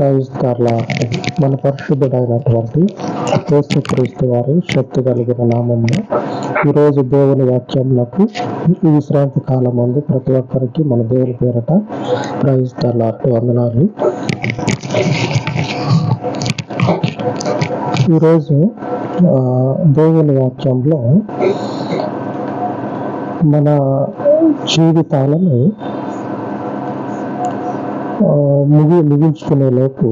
క్రైస్తర్ల మన పరిశుద్ధుడైనటువంటి యేసుక్రీస్తు వారి శక్తి కలిగిన నామంలో ఈరోజు దేవుని వాక్యంలకు ఈ విశ్రాంతి కాలం ముందు ప్రతి ఒక్కరికి మన దేవుని పేరట క్రైస్తర్ల వందనాలు. ఈరోజు దేవుని వాక్యంలో మన జీవితాలను ముగి ముగించుకునే లోపు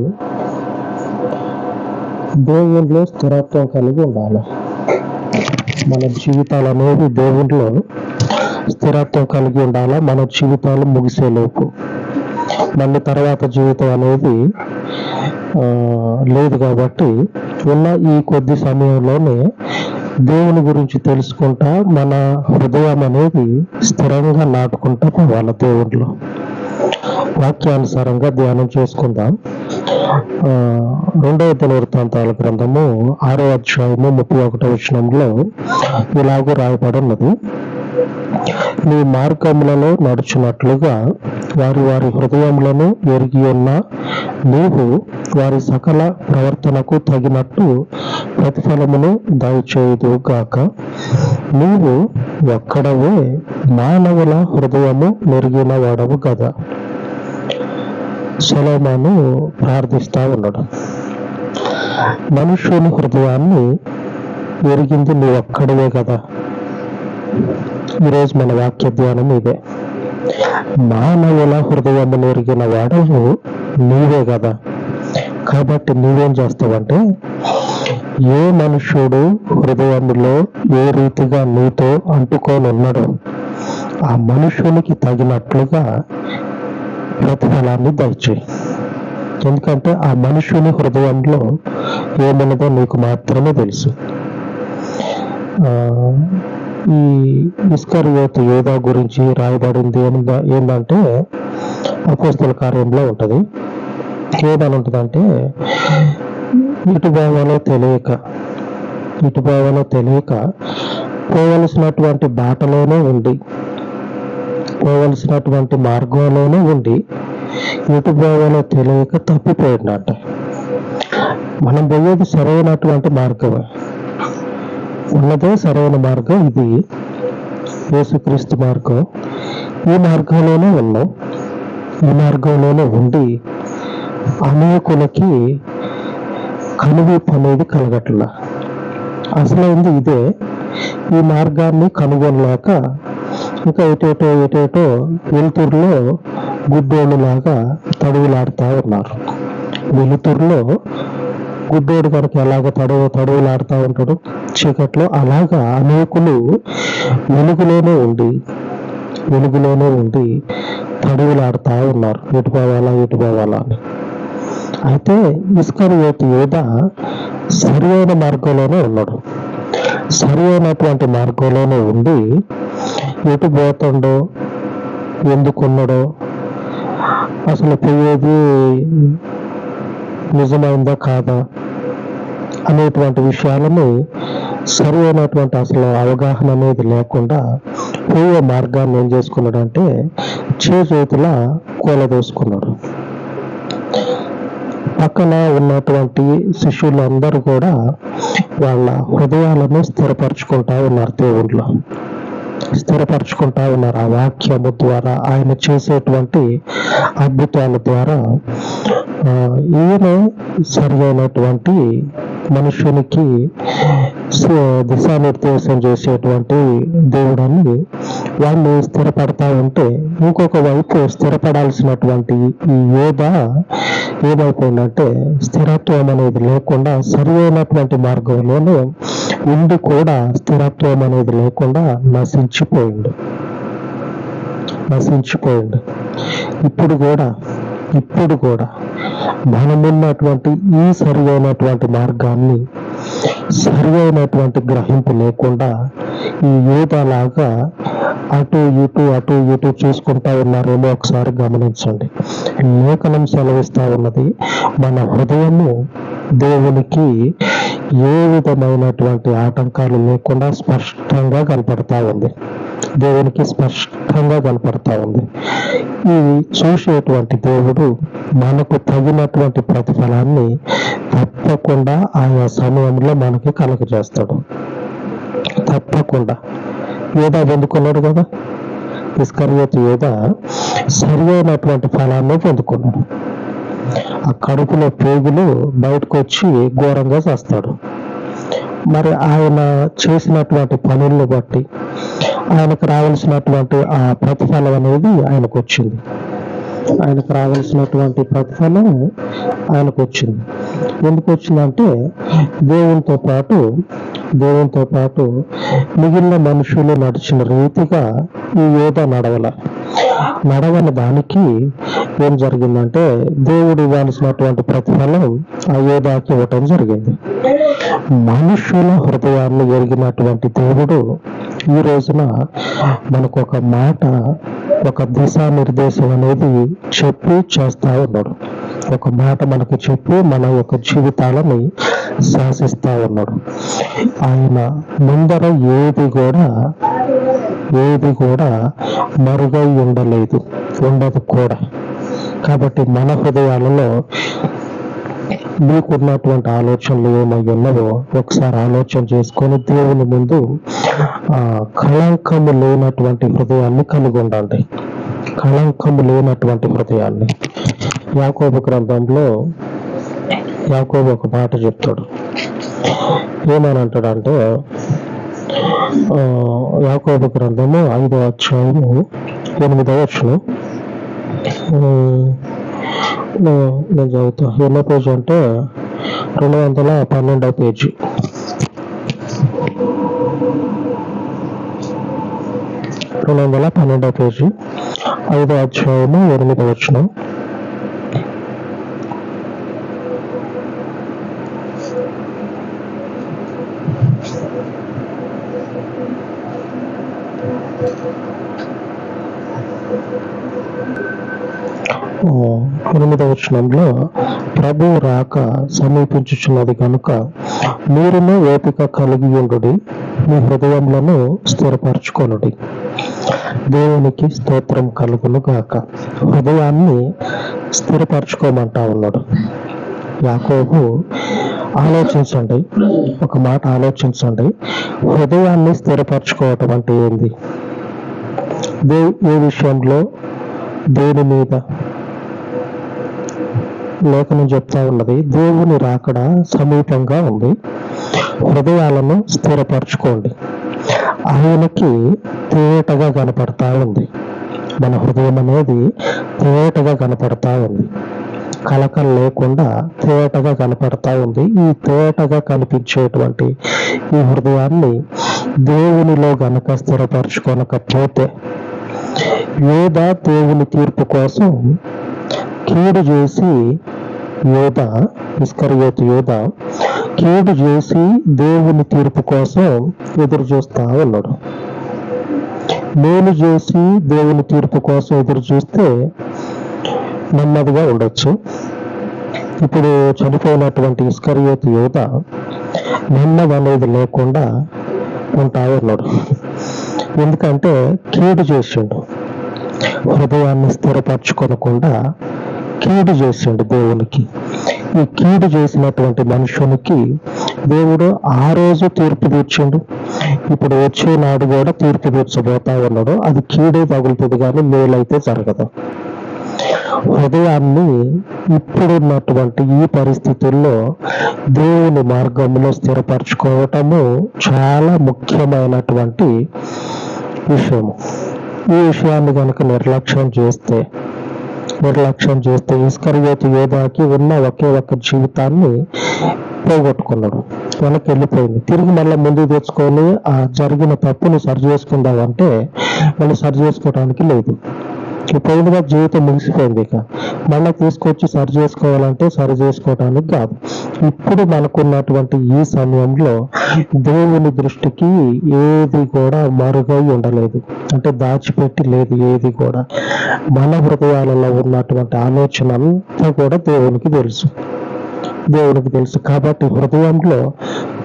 దేవునిలో స్థిరత్వం కలిగి ఉండాలి. మన జీవితాలు అనేది దేవునిలో స్థిరత్వం కలిగి ఉండాలి? మన జీవితాలు ముగిసే లోపు. మళ్ళీ తర్వాత జీవితం అనేది ఆ, లేదు కాబట్టి ఉన్న ఈ కొద్ది సమయంలోనే దేవుని గురించి తెలుసుకుంటా మన హృదయం అనేది స్థిరంగా నాటుకుంటా పోవాలి దేవుడిలో వాక్యానుసారంగా ధ్యానం చేసుకుందాం. రెండవ దినవృత్తాంతాల గ్రంథము ఆరో అధ్యాయము ముప్పై ఒకటో వచనంలో ఇలాగూ రాయబడున్నది. నీ మార్గములలో నడుచున్నట్లుగా వారి వారి హృదయములను ఎరిగి ఉన్న నీవు వారి సకల ప్రవర్తనకు తగినట్టు ప్రతిఫలమును దయచేయదు గాక నీవు ఒక్కడవే మానవుల హృదయము మెరిగిన వాడవు కదా సొలోమాను ప్రార్థిస్తా ఉన్నాడు. మనుష్యుని హృదయాన్ని ఎరిగింది నీ ఒక్కడవే కదా. ఈరోజు మన వాక్య ధ్యానం ఇదే. మానవుల హృదయము ఎరిగిన వాడవు నీవే కదా. కాబట్టి నీవేం చేస్తావంటే ఏ మనుష్యుడు హృదయంలో ఏ రీతిగా నీతో అంటుకొని ఉన్నాడో ఆ మనుషునికి తగినట్లుగా ప్రతిఫలాన్ని దయచేయి. ఎందుకంటే ఆ మనుషుని హృదయంలో ఏమున్నదో నీకు మాత్రమే తెలుసు. ఆ, ఈ ఇస్కరియోతు యోధా గురించి రాయబడింది ఏంద- ఏంటంటే అపోస్తల కార్యంలో ఉంటుంది. ఏమని ఉంటుందంటే ఇటు భావాలో తెలియక ఇటు భావాలో తెలియక పోవలసినటువంటి బాటలోనే ఉండి పోవలసినటువంటి మార్గంలోనే ఉండి ఎటు పోవాలో తెలియక తప్పిపోయిందంట. మనం పోయేది సరైనటువంటి మార్గమే. ఉన్నదే సరైన మార్గం ఇది. యేసుక్రీస్తు మార్గం. ఈ మార్గంలోనే ఉన్నాం. ఈ మార్గంలోనే ఉండి అనేకులకి కనువిప్పు అనేది కలగట్లా. అసలైంది ఇదే. ఈ మార్గాన్ని కనుగొనలేక ఇంకా ఎటేటో ఎటేటో వెలుతురులో గుడ్డోళ్ళు లాగా తడువులాడుతూ ఉన్నారు. వెలుతురులో గుడ్డోడు కనుక ఎలాగ తడవ తడువులాడుతూ ఉంటాడు చీకట్లో అలాగా అనేకులు వెలుగులోనే ఉండి వెలుగులోనే ఉండి తడువులాడుతూ ఉన్నారు. ఎటు పోవాలా ఎటు పోవాలా అని. అయితే ఇస్కరియోతు యోధ సరి మార్గంలోనే ఉన్నాడు. సరైనటువంటి మార్గంలోనే ఉండి ఎటు పోతుండో ఎందుకున్నాడో అసలు పోయేది నిజమైందా కాదా అనేటువంటి విషయాలను సరి అయినటువంటి అసలు అవగాహన అనేది లేకుండా పోయే మార్గాన్ని ఏం చేసుకున్నాడంటే చేతుల కూలదోసుకున్నాడు పక్కన ఉన్నటువంటి శిష్యులందరూ కూడా వాళ్ళ హృదయాలను స్థిరపరచుకుంటా ఉన్నారు దేవుళ్ళు. స్థిరపరచుకుంటా ఉన్నారు. ఆ వాక్యము ద్వారా ఆయన చేసేటువంటి అద్భుతాల ద్వారా ఈయన సరైనటువంటి మనుషునికి దిశానిర్దేశం చేసేటువంటి దేవుడని వాళ్ళు స్థిరపడతా ఉంటే ఇంకొక వైపు స్థిరపడాల్సినటువంటి ఈ యోధ ఏమైపోయిందంటే స్థిరత్వం అనేది లేకుండా సరి అయినటువంటి మార్గంలోనే ఉండి కూడా స్థిరత్వం అనేది లేకుండా నశించిపోయిండు. నశించిపోయిండు. ఇప్పుడు కూడా ఇప్పుడు కూడా మనమున్నటువంటి ఈ సరి అయినటువంటి మార్గాన్ని సరి అయినటువంటి గ్రహింపు లేకుండా ఈ యువత లాగా అటు ఇటు అటు ఇటు చూసుకుంటా ఉన్నారేమో ఒకసారి గమనించండి. లేఖనం సెలవిస్తా ఉన్నది మన హృదయము దేవునికి ఏ విధమైనటువంటి ఆటంకాలు లేకుండా స్పష్టంగా కనపడతా ఉంది. దేవునికి స్పష్టంగా కనపడతా ఉంది. ఇది చూసేటువంటి దేవుడు మనకు తగినటువంటి ప్రతిఫలాన్ని తప్పకుండా ఆయా సమయంలో మనకి కలుగజేస్తాడు. తప్పకుండా. యోధా పొందుకున్నాడు కదా? ఇస్కర్యోతు యోధా సరి అయినటువంటి ఫలాన్ని పొందుకున్నాడు. ఆ కడుపులో పేగులు బయటకు వచ్చి ఘోరంగా చేస్తాడు. మరి ఆయన చేసినటువంటి పనులను బట్టి ఆయనకు రావాల్సినటువంటి ఆ ప్రతిఫలం అనేది ఆయనకు వచ్చింది. ఆయనకు రావాల్సినటువంటి ప్రతిఫలం ఆయనకు వచ్చింది. ఎందుకు వచ్చిందంటే దేవునితో పాటు దేవునితో పాటు మిగిలిన మనుషులు నడిచిన రీతిగా ఈ యోధ నడవల. నడవని దానికి ఏం జరిగిందంటే దేవుడు ఇవ్వాల్సినటువంటి ప్రతిఫలం ఆ యోధాకి ఇవ్వటం జరిగింది. మనుషుల హృదయాల్లో ఎరిగినటువంటి దేవుడు ఈ రోజున మనకు ఒక మాట ఒక దిశానిర్దేశం అనేది చెప్పి చేస్తా ఉన్నాడు. ఒక మాట మనకు చెప్పి మన యొక్క జీవితాలని శాసిస్తా ఉన్నాడు. ఆయన ముందర ఏది కూడా ఏది కూడా మరుగై ఉండలేదు ఉండదు కూడా. కాబట్టి మన హృదయాలలో మీకున్నటువంటి ఆలోచనలు ఏమై ఉన్నవో ఒకసారి ఆలోచన చేసుకొని దేవుని ముందు ఆ కళంకము లేనటువంటి హృదయాన్ని కలిగి ఉండండి కళంకము లేనటువంటి హృదయాన్ని. యాకోబు గ్రంథంలో యాకోబు ఒక మాట చెప్తాడు. ఏమని అంటాడంటే ఆ, యాకోబు గ్రంథము ఐదో అధ్యాయము ఎనిమిదవ వచ్చును నేను చదువుతా. ఎన్నో పేజ్ అంటే రెండు వందల పన్నెండవ పేజీ. రెండు వందల పన్నెండవ పేజీ. ఐదో అధ్యాయము ఎనిమిదవ వచ్చును ఆ, ఎనిమిదవ వచనంలో ప్రభు రాక సమీపించుచున్నది కనుక మీరును ఓపిక కలిగి ఉండుడి మీ హృదయములను స్థిరపరచుకొనుడి. దేవునికి స్తోత్రం కలుగును గాక. హృదయాన్ని స్థిరపరచుకోమంటా ఉన్నాడు. యాకోబు ఆలోచించండి. ఒక మాట ఆలోచించండి. హృదయాన్ని స్థిరపరచుకోవటం అంటే ఏంది? దే ఏ విషయంలో? దేని మీద? లేఖనం చెప్తా ఉన్నది. దేవుని రాకడ సమీపంగా ఉంది. హృదయాలను స్థిరపరచుకోండి. ఆయనకి తేటగా కనపడతా ఉంది. మన హృదయం అనేది తేటగా కనపడతా ఉంది. కలకలు లేకుండా తేటగా కనపడతా ఉంది. ఈ తేటగా కనిపించేటువంటి ఈ హృదయాన్ని దేవునిలో గనక స్థిరపరచుకోనకపోతే యోధ దేవుని తీర్పు కోసం కీడు చేసి యోధ ఇస్కరియోతు యోధ కీడు చేసి దేవుని తీర్పు కోసం ఎదురు చూస్తా ఉన్నాడు. మేలు చేసి దేవుని తీర్పు కోసం ఎదురు చూస్తే నెమ్మదిగా ఉండొచ్చు. ఇప్పుడు చనిపోయినటువంటి ఇస్కరియోతు యోధ నెమ్మది అనేది లేకుండా ఉంటా ఉన్నాడు. ఎందుకంటే కీడు చేసిండు. హృదయాన్ని స్థిరపరచుకోనకుండా కీడు చేసిండు దేవునికి. ఈ కీడు చేసినటువంటి మనుషునికి దేవుడు ఆ రోజు తీర్పు తీర్చిండు. ఇప్పుడు వచ్చే నాడు కూడా తీర్పు తీర్చబోతా ఉన్నాడు. అది కీడే తగులుతుంది కానీ మేలైతే జరగదు. హృదయాన్ని ఇప్పుడున్నటువంటి ఈ పరిస్థితుల్లో దేవుని మార్గంలో స్థిరపరచుకోవటము చాలా ముఖ్యమైనటువంటి విషయము. ఈ విషయాన్ని కనుక నిర్లక్ష్యం చేస్తే నిర్లక్ష్యం చేస్తే ఇస్కరియోతు యోధాకి ఉన్న ఒకే ఒక్క జీవితాన్ని పోగొట్టుకున్నాడు. వెనక్కి వెళ్ళిపోయింది. తిరిగి మళ్ళీ ముందు తెచ్చుకొని ఆ జరిగిన తప్పుని సరి చేసుకుందామంటే మళ్ళీ సరి చేసుకోవడానికి లేదు. ఈ జీవితం ముగిసిపోయింది ఇక. మళ్ళీ తీసుకొచ్చి సరి చేసుకోవాలంటే సరి చేసుకోవటానికి కాదు. ఇప్పుడు మనకున్నటువంటి ఈ సమయంలో దేవుని దృష్టికి ఏది కూడా మరుగై ఉండలేదు. అంటే దాచిపెట్టి లేదు ఏది కూడా. మన హృదయాలలో ఉన్నటువంటి ఆలోచన అంతా కూడా దేవునికి తెలుసు. దేవునికి తెలుసు. కాబట్టి హృదయంలో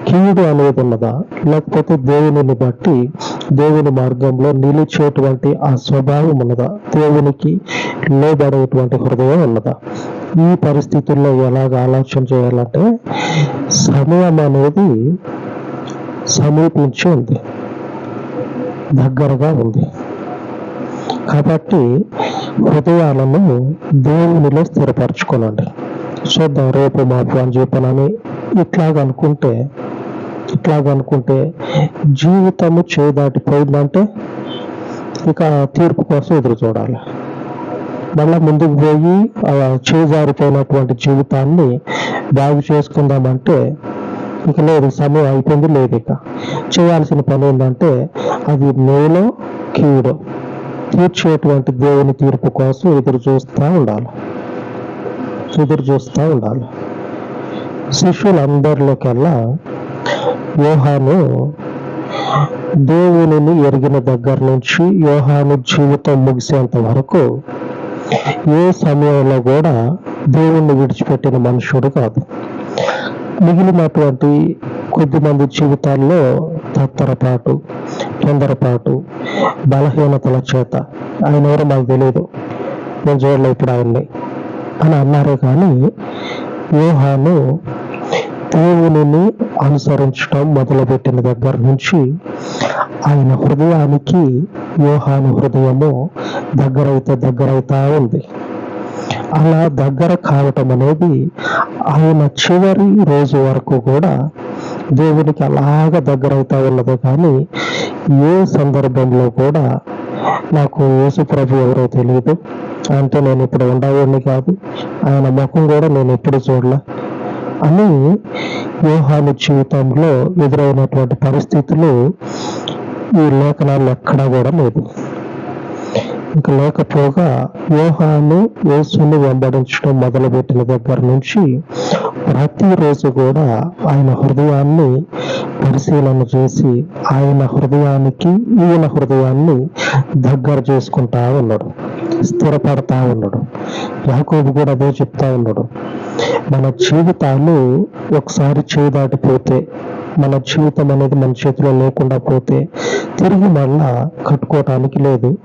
కీడు అనేది ఉన్నదా? లేకపోతే దేవునిని బట్టి దేవుని మార్గంలో నిలిచేటువంటి ఆ స్వభావం ఉన్నదా? దేవునికి లోబడేటువంటి హృదయం ఉన్నదా? ఈ పరిస్థితుల్లో ఎలాగ ఆలోచన చేయాలంటే సమయం అనేది సమీపించి ఉంది. దగ్గరగా ఉంది. కాబట్టి హృదయాలను దేవునిలో స్థిరపరచుకోనండి. చూద్దాం రేపు మాపు అని చెప్పనని ఇట్లాగనుకుంటే ఇట్లాగనుకుంటే జీవితము చేదాటిపోయిందంటే ఇక తీర్పు కోసం ఎదురు చూడాలి. మళ్ళా ముందుకు పోయి చేజారిపోయినటువంటి జీవితాన్ని బాగు చేసుకుందామంటే ఇక లేదు సమయం అయిపోయింది లేదు ఇక. చేయాల్సిన పని ఏంటంటే అది మేలో కీడు తీర్చేటువంటి దేవుని తీర్పు కోసం ఎదురు చూస్తూ ఉండాలి. ఎదురు చూస్తూ ఉండాలి. శిష్యులందరిలోకెల్లా యోహాను దేవునిని ఎరిగిన దగ్గర నుంచి యోహాను జీవితం ముగిసేంత వరకు ఏ సమయంలో కూడా దేవుణ్ణి విడిచిపెట్టిన మనుషుడు కాదు. మిగిలినటువంటి కొద్దిమంది జీవితాల్లో తత్తరపాటు తొందరపాటు బలహీనతల చేత ఆయన ఎవరో మాకు తెలియదు నేను చూడలేదు ఇప్పుడు ఆయన్ని అని అన్నారే కానీ వ్యూహాను దేవునిని అనుసరించడం మొదలుపెట్టిన దగ్గర నుంచి ఆయన హృదయానికి యోహాను హృదయము దగ్గరైతే దగ్గరవుతా ఉంది. అలా దగ్గర కావటం అనేది ఆయన చివరి రోజు వరకు కూడా దేవునికి అలాగ దగ్గరవుతా ఉన్నది కానీ ఏ సందర్భంలో కూడా నాకు యేసు ప్రభు ఎవరో తెలియదు అంటే నేను ఇప్పుడు ఉండేవాడిని కాదు. ఆయన ముఖం కూడా నేను ఎప్పుడు చూడలే. అని యోహాను జీవితంలో ఎదురైనటువంటి పరిస్థితులు ఈ లేఖనాలు ఎక్కడా కూడా లేదు. ఇంకా లేకపోగా యోహాను యేసును వెంబడించడం మొదలుపెట్టిన దగ్గర నుంచి ప్రతిరోజు కూడా ఆయన హృదయాన్ని పరిశీలన చేసి ఆయన హృదయానికి ఈయన హృదయాన్ని దగ్గర చేసుకుంటా ఉన్నాడు స్థిరపడతా ఉన్నాడు. యాకోబు కూడా అదే చెప్తా ఉన్నాడు. మన జీవితాలు ఒకసారి చేదాటిపోతే మన జీవితం అనేది మన చేతిలో లేకుండా పోతే తిరిగి మళ్ళా కట్టుకోవటానికి లేదు.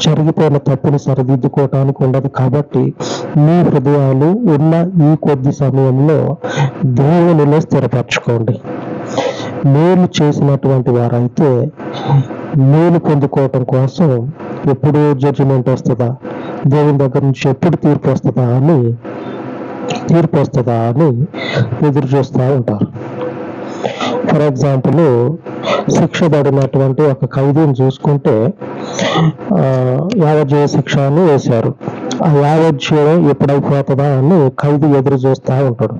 జరిగిపోయిన తప్పును సరిదిద్దుకోవటానికి ఉండదు. కాబట్టి మీ హృదయాలు ఉన్న ఈ కొద్ది సమయంలో దేవునిలో స్థిరపరచుకోండి. మేలు చేసినటువంటి వారైతే మేలు పొందుకోవటం కోసం ఎప్పుడు జడ్జిమెంట్ వస్తుందా? దేవుని దగ్గర నుంచి ఎప్పుడు తీర్పు వస్తుందా అని తీర్పు వస్తుందా అని ఎదురు చూస్తూ ఉంటారు. ఫర్ ఎగ్జాంపుల్ శిక్ష పడినటువంటి ఒక ఖైదీని చూసుకుంటే ఆ, యావజ్జీవ శిక్ష అని వేశారు. ఆ యావజ్జీవం ఎప్పుడైపోతుందా అని ఖైదీ ఎదురు చూస్తూ ఉంటాడు.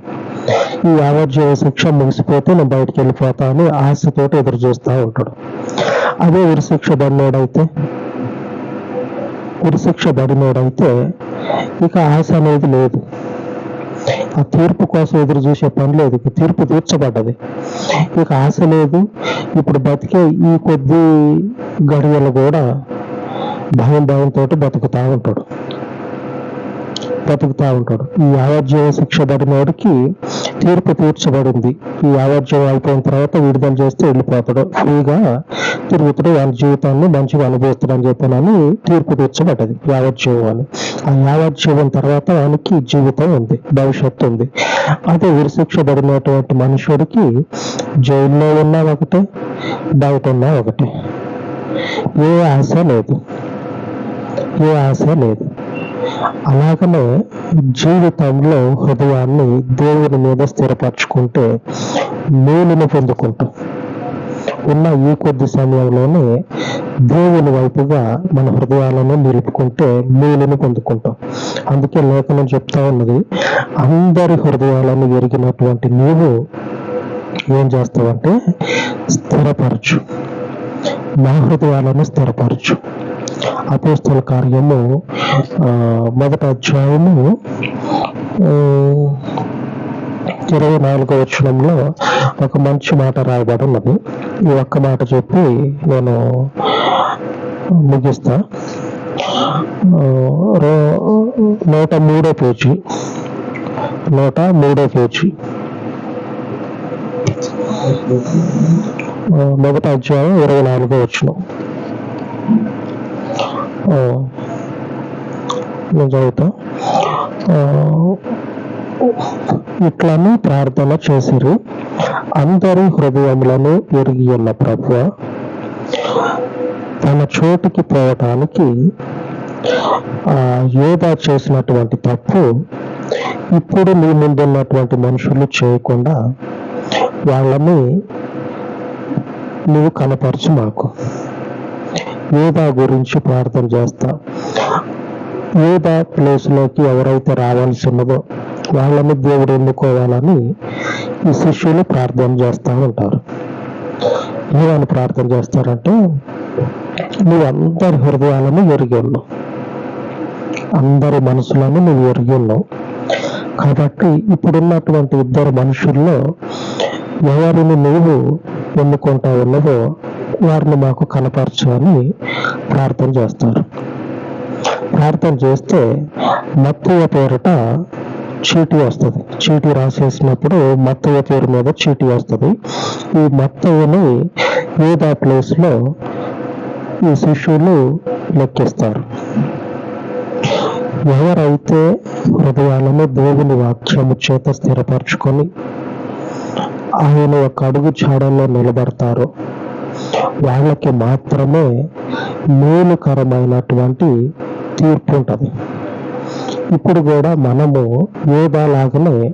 ఈ యావజ్జీవ శిక్ష ముగిసిపోతే నేను బయటికి వెళ్ళిపోతా అని ఆశతో ఎదురు చూస్తూ ఉంటాడు. అదే ఉరిశిక్ష పడినోడైతే ఉరిశిక్ష పడినోడైతే ఇక ఆశ అనేది లేదు. ఆ తీర్పు కోసం ఎదురు చూసే పని లేదు. తీర్పు తీర్చబడ్డది. ఇక ఆశ లేదు. ఇప్పుడు బతికే ఈ కొద్ది గడియలు కూడా భయం భయంతో బతుకుతా ఉంటాడు. బతుకుతా ఉంటాడు. ఈ యావజ్జీవ శిక్ష పడినోడికి తీర్పు తీర్చబడింది. ఈ యావజ్జీవం అయిపోయిన తర్వాత విడుదల చేస్తే వెళ్ళిపోతాడు. ఫ్రీగా తిరుగుతాడు. వాళ్ళ జీవితాన్ని మంచిగా అనుభవిస్తాడు అని చెప్పానని తీర్పు తీర్చబడ్డది యావజ్జీవం అని. ఆ యావజ్జీవం తర్వాత వానికి జీవితం ఉంది భవిష్యత్తు ఉంది. అదే విరశిక్ష పడినటువంటి మనుషుడికి జైల్లో ఉన్నా ఒకటే బయట ఉన్నా ఒకటే. ఏ ఆశ లేదు. ఏ ఆశ లేదు. అలాగనే జీవితంలో హృదయాన్ని దేవుని మీద స్థిరపరచుకుంటే మేలును పొందుకుంటాం. ఉన్న ఈ కొద్ది సమయంలోనే దేవుని వైపుగా మన హృదయాలను నిలుపుకుంటే మేలును పొందుకుంటాం. అందుకే లేఖనం చెప్తా ఉన్నది అందరి హృదయాలను ఎరిగినటువంటి నీవు ఏం చేస్తావంటే స్థిరపరచు. నా హృదయాలను స్థిరపరచు. అపోస్తల కార్యము మొదటి అధ్యాయము ఇరవై నాలుగో వచనంలో ఒక మంచి మాట రాయబడి ఉన్నది ఈ ఒక్క మాట చెప్పి నేను ముగిస్తా. రో- నూట మూడో పేజీ. నూట మూడో పేజీ. మొదట మొదటి అధ్యాయం ఇరవై నాలుగో వచ్చినాం నేను చదువుతా. ఇట్లను ప్రార్థన చేసిరు. అందరి హృదయములను ఎరిగి ఉన్న ప్రభు తన చోటికి పోవటానికి ఆ యోధా చేసినటువంటి తప్పు ఇప్పుడు నీ ముందున్నటువంటి మనుషులు చేయకుండా వాళ్ళని నువ్వు కనపరచు మాకు. యోధా గురించి ప్రార్థన చేస్తా. యోధా ప్లేస్లోకి ఎవరైతే రావాల్సి ఉన్నదో వాళ్ళని దేవుడు ఎన్నుకోవాలని ఈ శిష్యులు ప్రార్థన చేస్తూ ఉంటారు. ఏమని ప్రార్థన చేస్తారంటే నువ్వు అందరి హృదయాలను ఎరిగి ఉన్నావు అందరి మనసులను నువ్వు ఎరిగి ఉన్నావు కాబట్టి ఇప్పుడున్నటువంటి ఇద్దరు మనుషుల్లో ఎవరిని నువ్వు ఎన్నుకుంటా ఉన్నదో వారిని మాకు కనపరచు అని ప్రార్థన చేస్తారు. ప్రార్థన చేస్తే మత్తువ పేరట చీటీ వస్తుంది. చీటీ రాసేసినప్పుడు మత్తవ పేరు మీద చీటీ వస్తుంది. ఈ మత్తవని ఏదా ప్లేస్లో ఈ శిష్యులు లెక్కిస్తారు. ఎవరైతే హృదయాలను దేవుని వాక్యము చేత స్థిరపరచుకొని ఆయన ఒక అడుగు చాడల్లో నిలబడతారో వాళ్ళకి మాత్రమే మేలుకరమైనటువంటి తీర్పు ఉంటుంది. ఇప్పుడు కూడా మనము యోగాలాగానే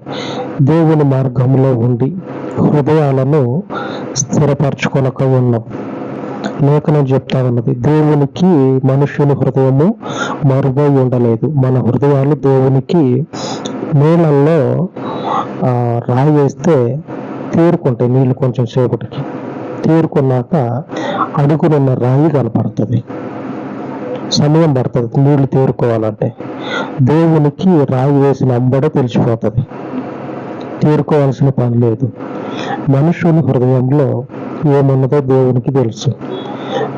దేవుని మార్గంలో ఉండి హృదయాలను స్థిరపరచుకొనక ఉన్నాం. లేఖనం చెప్తా ఉన్నది దేవునికి మనుషుని హృదయము మరుగై ఉండలేదు. మన హృదయాలు దేవునికి నీళ్ళల్లో ఆ, రాయి తేరుకుంటాయి నీళ్ళు కొంచెం సేపటికి. తేరుకున్నాక అడుగునున్న రాయి కనపడుతుంది. సమయం పడుతుంది. నీళ్ళు తేరుకోవాలంటే. దేవునికి రాయి వేసిన అంబడే తెలిసిపోతుంది. తేరుకోవాల్సిన పని లేదు. మనుషుని హృదయంలో ఏమున్నదో దేవునికి తెలుసు.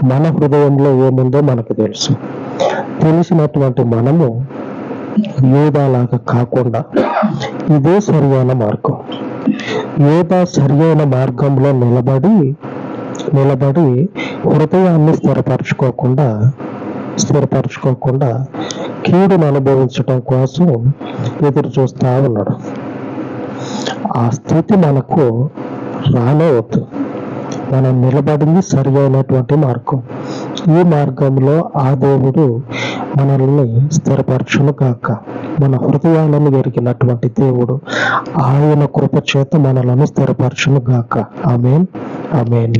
మన హృదయంలో ఏముందో మనకు తెలుసు. తెలిసినటువంటి మనము యోధాలాగా కాకుండా ఇదే సరియైన మార్గం. యోధా సరియైన మార్గంలో నిలబడి నిలబడి హృదయాన్ని స్థిరపరచుకోకుండా స్థిరపరచుకోకుండా కీడును అనుభవించటం కోసం ఎదురు చూస్తూ ఉన్నాడు. ఆ స్థితి మనకు రానవద్దు మనం నిలబడింది సరి అయినటువంటి మార్గం. ఈ మార్గంలో ఆ దేవుడు మనల్ని స్థిరపరచును కాక మన హృదయాలను ఎరిగినటువంటి దేవుడు ఆయన కృప చేత మనలను స్థిరపరచును గాక ఆమెన్. ఆమెన్.